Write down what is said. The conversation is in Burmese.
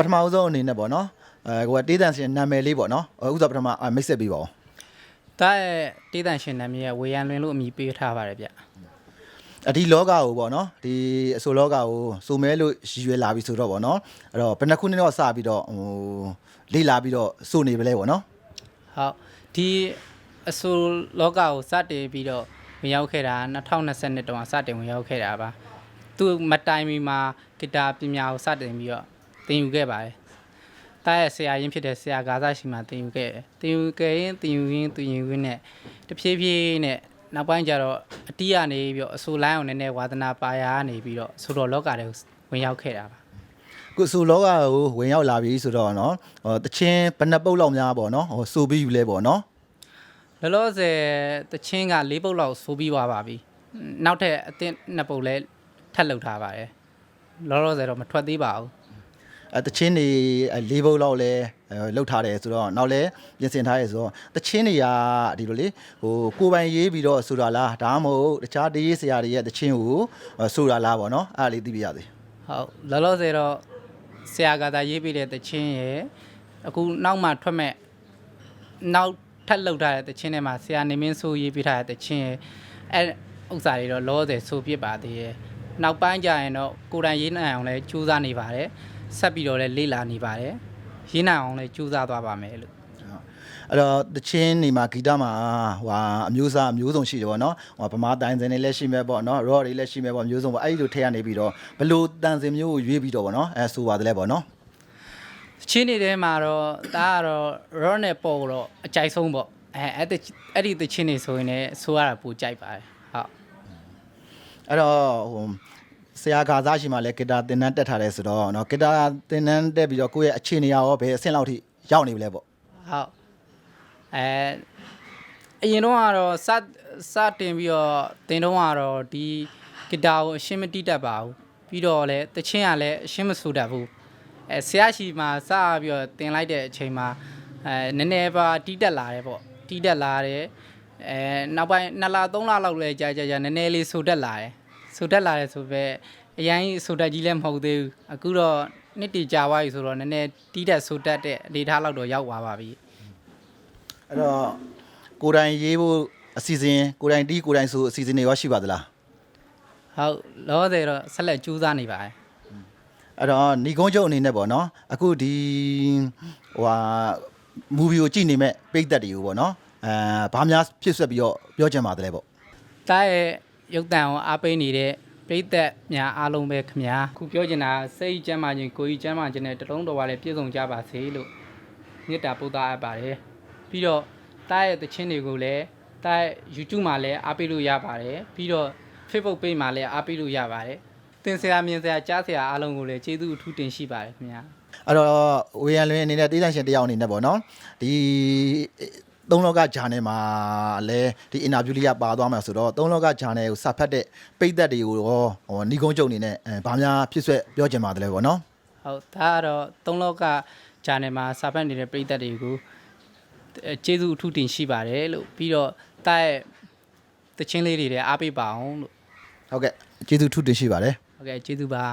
ပထမဦးဆုံးအနေနဲ့ပေါ့နော်အဲကိုကတေးတန်ရှင်နာမည်လေးပေါ့နော်ဥစ္စာပထမအဲမိတ်ဆက်ပေးပါဦးတားရဲ့တေးတန်ရှင်နာမည်ကဝေယံလွင်လို့အမည်ပေးထားပါတယ်ဗျအဒီလောကကိုပေါ့နော်ဒီအဆိုလောကကိုစုမဲလို့ရည်ရွယ်လာပြီဆိုတော့ပေါ့နော်အဲ့တော့ဘယ်နှစ်ခုနှစ်တော့စပြီးတော့ဟိုလေ့လာပြီးတော့စုနေပလဲပေါ့နော်ဟုတ်ဒီအဆိုလောကကိုစတင်ပြီးတော့ဝင်ရောက်ခဲ့တာ2020တုန်းကစတင်ဝင်ရောက်ခဲ့တာပါသူမတိုင်မီမှာဂီတာပညာကိုစတင်ပြီးတော့ သင်ယူခဲ့ပါတယ်တားရဲ့ဆရာရင်းဖြစ်တဲ့ဆရာဂါသရှိမှသင်ယူခဲ့တယ်သင်ယူခဲ့ရင်သင်ယူရင်းသင်ယူရင်းနဲ့တဖြည်းဖြည်းနဲ့နောက်ပိုင်းကျတော့အတီးကနေပြီးတော့အဆိုလိုင်းအောင်နည်းနည်းဝါသနာပါရာကနေပြီးတော့ဆိုတော့လောကတွေကိုဝင်ရောက်ခဲ့တာပါခုအဆိုလောကကိုဝင်ရောက်လာပြီဆိုတော့နော်ဟိုတချင်းဘယ်နှစ်ပုတ်လောက်များပေါ့နော်ဟိုစုပြီးယူလဲပေါ့နော်လောလောဆယ်တချင်းက၄ပုတ်လောက်ဆိုးပြီးသွားပါပြီ။နောက်ထပ်အသင်းနှစ်ပုတ်လည်းထပ်လုပ်ထားပါတယ်။လောလောဆယ်တော့မထွက်သေးပါဘူးအဲ တချင်းတွေအဲလေးပုတ်လောက်လဲအဲလောက်ထားတယ်ဆိုတော့နောက်လဲပြင်ဆင်ထားရဲဆိုတော့တချင်းတွေကဒီလိုလေဟိုကိုယ်ပိုင်ရေးပြီးတော့ဆိုတာလားဒါမှမဟုတ်တခြားတေးရေးဆရာတွေရဲ့တချင်းကိုအဲဆိုတာလားပေါ့နော်အဲ့ဒါလေးသိပြရစေ။ဟုတ်လောလောဆယ်တော့ဆရာကသာရေးပေးတဲ့တချင်းရယ်အခုနောက်မှထွက်မဲ့နောက်ထပ်လုပ်ထားတဲ့တချင်းတွေမှာဆရာနေမင်းဆိုးရေးပေးထားတဲ့တချင်းရယ်အဲဥစ္စာတွေတော့လောလောဆယ်ဆိုပြစ်ပါသေးရဲ့။နောက်ပိုင်းကျရင်တော့ကိုယ်တိုင်ရေးနိုင်အောင်လဲကြိုးစားနေပါတယ်။ ဆက်ပြီးတော့လဲလေ့လာနေပါတယ်။ရေးနိုင်အောင်လဲကြိုးစားသွားပါမယ်လို့အဲ့တော့တချင်းနေမှာဂီတမှာဟိုဟာအမျိုးအစားအမျိုးစုံရှိတယ်ပေါ့နော်ဟိုဗမာတိုင်းစင်တွေလည်းရှိမဲ့ပေါ့နော်ရော့တွေလည်းရှိမဲ့ပေါ့အမျိုးစုံပေါ့အဲ့ဒီလိုထည့်ရနေပြီးတော့ဘလို့တန်စင်မျိုးကိုရွေးပြီးတော့ပေါ့နော်အဲဆိုပါတယ်လေပေါ့နော်ချင်းနေထဲမှာတော့ဒါကတော့ raw နဲ့ပေါ်တော့အကြိုက်ဆုံးပေါ့အဲအဲ့ဒီအဲ့ဒီသချင်းနေဆိုရင်လည်းဆိုရတာပူကြိုက်ပါတယ်ဟုတ်အဲ့တော့ဟို ဆရာကာစားရှိမှလည်းဂီတာသင်တန်းတက်ထားတယ်ဆိုတော့နော်ဂီတာသင်တန်းတက်ပြီးတော့ကိုယ့်ရဲ့အခြေအနေရောဘယ်အဆင့်လောက်ထိရောက်နေပြီလဲပေါ့ဟုတ်အဲအရင်တော့ကတော့စစတင်ပြီးတော့တင်တော့ကတော့ဒီဂီတာကိုအရှင်းမတိတတ်ပါဘူးပြီးတော့လည်းတချင်းကလည်းအရှင်းမဆိုတတ်ဘူးအဲဆရာရှိမှာစပြီးတော့တင်လိုက်တဲ့အချိန်မှာအဲနည်းနည်းပါတီးတက်လာတယ်ပေါ့တီးတက်လာတယ်အဲနောက်ပိုင်း2လ3လလောက်လဲကြာကြာကြာနည်းနည်းလေးဆိုတက်လာတယ် ဆိုတက်လာတယ်ဆိုပဲအရင်ဆိုတက်ကြီးလည်းမဟုတ်သေးဘူးအခုတော့နှစ်တည်ကြာသွားပြီဆိုတော့နည်းနည်းတီးတက်ဆိုတက်တဲ့အနေထားလောက်တော့ရောက်သွားပါပြီအဲ့တော့ကိုယ်တိုင်ရေးဖို့အစီအစဉ်ကိုယ်တိုင်တီးကိုယ်တိုင်ဆိုအစီအစဉ်တွေရောရှိပါသလားဟုတ်လောဆယ်တော့ဆက်လက်ကြိုးစားနေပါတယ်အဲ့တော့ညီကုန်းချုပ်အနေနဲ့ပေါ့နော်အခုဒီဟိုဟာမူဗီကိုကြည့်နေမဲ့ပိတ်သက်တွေကိုပေါ့နော်အဲဘာများဖြစ်ဆက်ပြီးတော့ပြောချင်ပါတယ်ပေါ့တားရဲ့ ရုပ်တံကိုအားပေးနေတဲ့ပရိသတ်များအားလုံးပဲခင်ဗျာခုပြောချင်တာစိတ်ကျမ်းမာခြင်းကိုယ်ကြီးကျမ်းမာခြင်းနဲ့တလုံးတော်ပါလဲပြည့်စုံကြပါစေလို့မေတ္တာပို့သအပ်ပါတယ်ပြီးတော့တားရဲ့သချင်းတွေကိုလည်းတားရဲ့ YouTube မှာလည်းအားပေးလို့ရပါတယ်ပြီးတော့ Facebook page မှာလည်းအားပေးလို့ရပါတယ်သင်ဆရာမြင်ဆရာကြားဆရာအားလုံးကိုလည်းကျေးဇူးအထူးတင်ရှိပါတယ်ခင်ဗျာအဲ့တော့ဝေယံလွင်အနေနဲ့တေးတန်ရှင်တယောက်အနေနဲ့ပေါ့နော်ဒီ သုံးလောကဂျာနယ်မှာလည်းဒီအင်တာဗျူးလေးကပါသွားမှာဆိုတော့သုံးလောကဂျာနယ်ကိုစဖတ်တဲ့ပိတ်သက်တွေကိုရောဟိုညီကုန်းချုပ်အနေနဲ့အဲဘာများဖြစ်ဆက်ပြောချင်ပါတယ်ပေါ့နော်ဟုတ်ဒါကတော့သုံးလောကဂျာနယ်မှာစာဖတ်နေတဲ့ပြည်သက်တွေကိုအဲကျေးဇူးအထူးတင်ရှိပါတယ်လို့ပြီးတော့တာရဲ့တချင်းလေးတွေလည်းအားပေးပါအောင်လို့ဟုတ်ကဲ့ကျေးဇူးထူးတင်ရှိပါတယ်ဟုတ်ကဲ့ကျေးဇူးပါ